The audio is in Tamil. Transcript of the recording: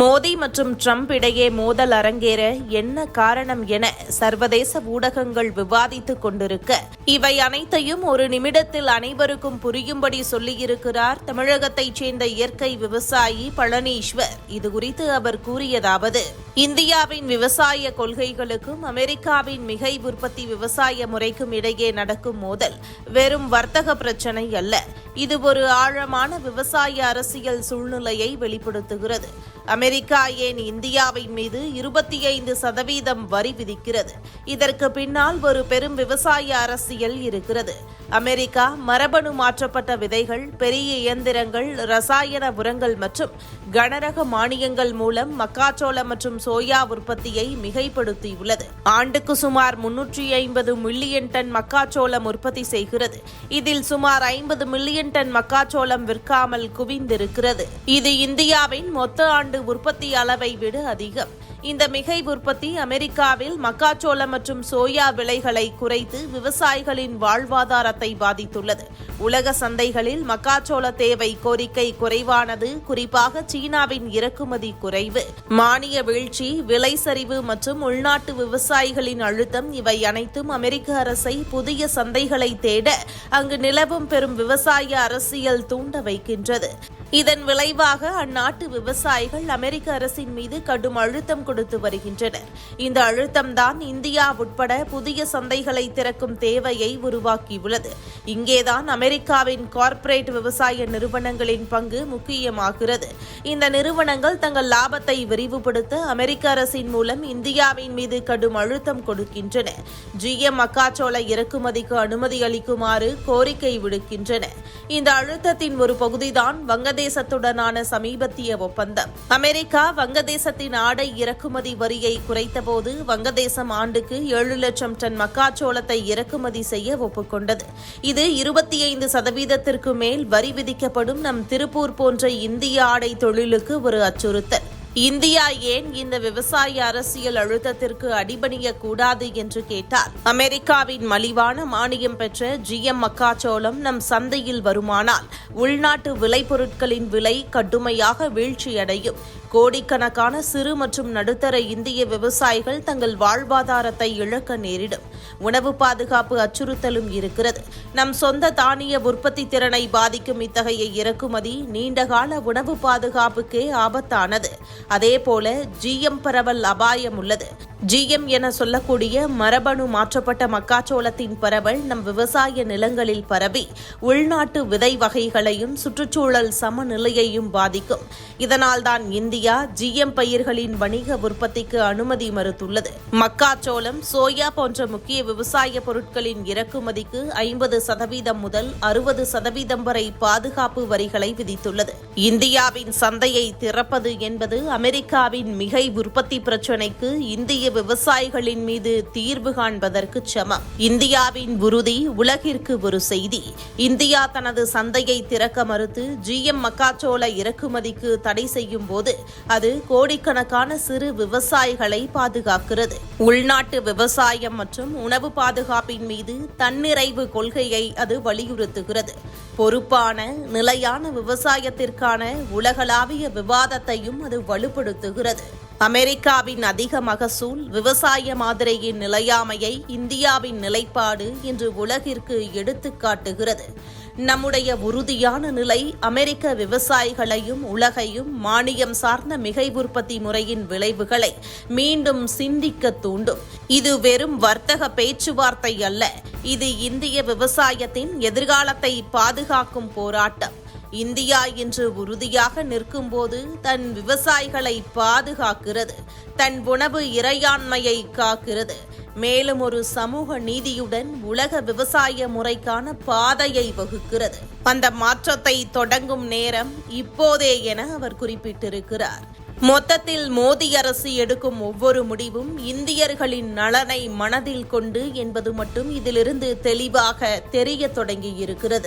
மோடி மற்றும் ட்ரம்ப் இடையே மோதல் அரங்கேற என்ன காரணம் என சர்வதேச ஊடகங்கள் விவாதித்துக் கொண்டிருக்க இவை அனைத்தையும் ஒரு நிமிடத்தில் அனைவருக்கும் புரியும்படி சொல்லியிருக்கிறார் தமிழகத்தைச் சேர்ந்த இயற்கை விவசாயி பழனீஸ்வர். இதுகுறித்து அவர் கூறியதாவது இந்தியாவின் விவசாய கொள்கைகளுக்கும் அமெரிக்காவின் மிகை உற்பத்தி விவசாய முறைக்கும் இடையே நடக்கும் மோதல் வெறும் வர்த்தக பிரச்சினை அல்ல இது ஒரு ஆழமான விவசாய அரசியல் சூழ்நிலையை வெளிப்படுத்துகிறது. அமெரிக்கா ஏன் இந்தியாவின் மீது இருபத்தி ஐந்து சதவீதம் வரி விதிக்கிறது? இதற்கு பின்னால் ஒரு பெரும் விவசாய அரசியல் இருக்கிறது. அமெரிக்கா மரபணு மாற்றப்பட்ட விதைகள் பெரிய இயந்திரங்கள் ரசாயன உரங்கள் மற்றும் கனரக மானியங்கள் மூலம் மக்காச்சோளம் மற்றும் சோயா உற்பத்தியை மிகைப்படுத்தியுள்ளது. ஆண்டுக்கு சுமார் முன்னூற்றி ஐம்பது மில்லியன் டன் மக்காச்சோளம் உற்பத்தி செய்கிறது. இதில் சுமார் ஐம்பது மில்லியன் டன் மக்காச்சோளம் விற்காமல் குவிந்திருக்கிறது. இது இந்தியாவின் மொத்த ஆண்டு உற்பத்தி அளவை விட அதிகம். இந்த மிகை உற்பத்தி அமெரிக்காவில் மக்காச்சோளம் மற்றும் சோயா விலைகளை குறைத்து விவசாயிகளின் வாழ்வாதாரத்தை பாதித்துள்ளது. உலக சந்தைகளில் மக்காச்சோள தேவை கோரிக்கை குறைவானது குறிப்பாக சீனாவின் இறக்குமதி குறைவு. மானிய வீழ்ச்சி விலை சரிவு மற்றும் உள்நாட்டு விவசாயிகளின் அழுத்தம் இவை அனைத்தும் அமெரிக்க அரசை புதிய சந்தைகளை தேட அங்கு நிலவும் பெரும் விவசாய அரசியல் தூண்ட வைக்கின்றது. இதன் விளைவாக அந்நாட்டு விவசாயிகள் அமெரிக்க அரசின் மீது கடும் அழுத்தம் கொடுத்து வருகின்றனர். இந்த அழுத்தம்தான் இந்தியா உட்பட புதிய சந்தைகளை திறக்கும் தேவையை உருவாக்கியுள்ளது. இங்கேதான் அமெரிக்காவின் கார்ப்பரேட் விவசாய நிறுவனங்களின் பங்கு முக்கியமாகிறது. இந்த நிறுவனங்கள் தங்கள் லாபத்தை விரிவுபடுத்த அமெரிக்க அரசின் மூலம் இந்தியாவின் மீது கடும் அழுத்தம் கொடுக்கின்றன. ஜிஎம் மக்காச்சோள இறக்குமதிக்கு அனுமதி அளிக்குமாறு கோரிக்கை விடுக்கின்றன. இந்த அழுத்தத்தின் ஒரு பகுதிதான் வங்கதேசத்துடனான சமீபத்திய ஒப்பந்தம். அமெரிக்கா வங்கதேசத்தின் ஆடை இறக்குமதி வரியை குறைத்தபோது வங்கதேசம் ஆண்டுக்கு ஏழு லட்சம் டன் மக்காச்சோளத்தை இறக்குமதி செய்ய ஒப்புக்கொண்டது. இது இருபத்தி ஐந்து சதவீதத்திற்கு மேல் வரி விதிக்கப்படும் நம் திருப்பூர் போன்ற இந்திய ஆடை தொழிலுக்கு ஒரு அச்சுறுத்தல். இந்தியா ஏன் இந்த விவசாய அரசியல் அழுத்தத்திற்கு அடிபணிய கூடாது என்று கேட்டால் அமெரிக்காவின் மலிவான மானியம் பெற்ற ஜிஎம் மக்காச்சோளம் நம் சந்தையில் வருமானால் உள்நாட்டு விளைபொருட்களின் விலை கடுமையாக வீழ்ச்சியடையும். கோடிக்கணக்கான சிறு மற்றும் நடுத்தர இந்திய விவசாயிகள் தங்கள் வாழ்வாதாரத்தை இழக்க நேரிடும். உணவு பாதுகாப்பு அச்சுறுத்தலும் இருக்கிறது. நம் சொந்த தானிய உற்பத்தி திறனை பாதிக்கும் இத்தகைய இறக்குமதி நீண்டகால உணவு பாதுகாப்புக்கே ஆபத்தானது. அதேபோல ஜிஎம் பரவல் அபாயம் உள்ளது. ஜிஎம் என சொல்லக்கூடிய மரபணு மாற்றப்பட்ட மக்காச்சோளத்தின் பரவல் நம் விவசாய நிலங்களில் பரவி உள்நாட்டு விதை வகைகளையும் சுற்றுச்சூழல் சமநிலையையும் பாதிக்கும். இதனால்தான் இந்தியா ஜிஎம் பயிர்களின் வணிக உற்பத்திக்கு அனுமதி மறுத்துள்ளது. மக்காச்சோளம் சோயா போன்ற முக்கிய விவசாய பொருட்களின் இறக்குமதிக்கு ஐம்பது சதவீதம் முதல் அறுபது சதவீதம் வரை பாதுகாப்பு வரிகளை விதித்துள்ளது. இந்தியாவின் சந்தையை திறப்பது என்பது அமெரிக்காவின் மிகை உற்பத்தி பிரச்சினைக்கு இந்திய விவசாயிகளின் மீது தீர்வு காண்பதற்கு சமம். இந்தியாவின் உறுதி உலகிற்கு ஒரு செய்தி. இந்தியா தனது சந்தையை திறக்க மறுத்து ஜிஎம் மக்காச்சோள இறக்குமதிக்கு தடை செய்யும் போது அது கோடிக்கணக்கான சிறு விவசாயிகளை பாதுகாக்கிறது. உள்நாட்டு விவசாயம் மற்றும் உணவு பாதுகாப்பின் மீது தன்னிறைவு கொள்கையை அது வலியுறுத்துகிறது. பொறுப்பான நிலையான விவசாயத்திற்கான உலகளாவிய விவாதத்தையும் அது வலுப்படுத்துகிறது. அமெரிக்காவின் அதிக மகசூல் விவசாய மாதிரியின் நிலையாமையை இந்தியாவின் நிலைப்பாடு இன்று உலகிற்கு எடுத்துக்காட்டுகிறது நம்முடைய உறுதியான நிலை அமெரிக்க விவசாயிகளையும் உலகையும் மானியம் சார்ந்த மிகை உற்பத்தி முறையின் விளைவுகளை மீண்டும் சிந்திக்க தூண்டும். இது வெறும் வர்த்தக பேச்சுவார்த்தை அல்ல இது இந்திய விவசாயத்தின் எதிர்காலத்தை பாதுகாக்கும் போராட்டம். இந்தியா இன்று உறுதியாக நிற்கும்போது தன் விவசாயிகளை பாதுகாக்கிறது தன் உணவு இறையாண்மையை காக்கிறது. மேலும் ஒரு சமூக நீதியுடன் உலக விவசாய முறைக்கான பாதையை வகுக்கிறது. அந்த மாற்றத்தை தொடங்கும் நேரம் இப்போதே என அவர் குறிப்பிட்டிருக்கிறார். மொத்தத்தில் மோடி அரசு எடுக்கும் ஒவ்வொரு முடிவும் இந்தியர்களின் நலனை மனதில் கொண்டு என்பது மட்டும் இதிலிருந்து தெளிவாக தெரிய தொடங்கியிருக்கிறது.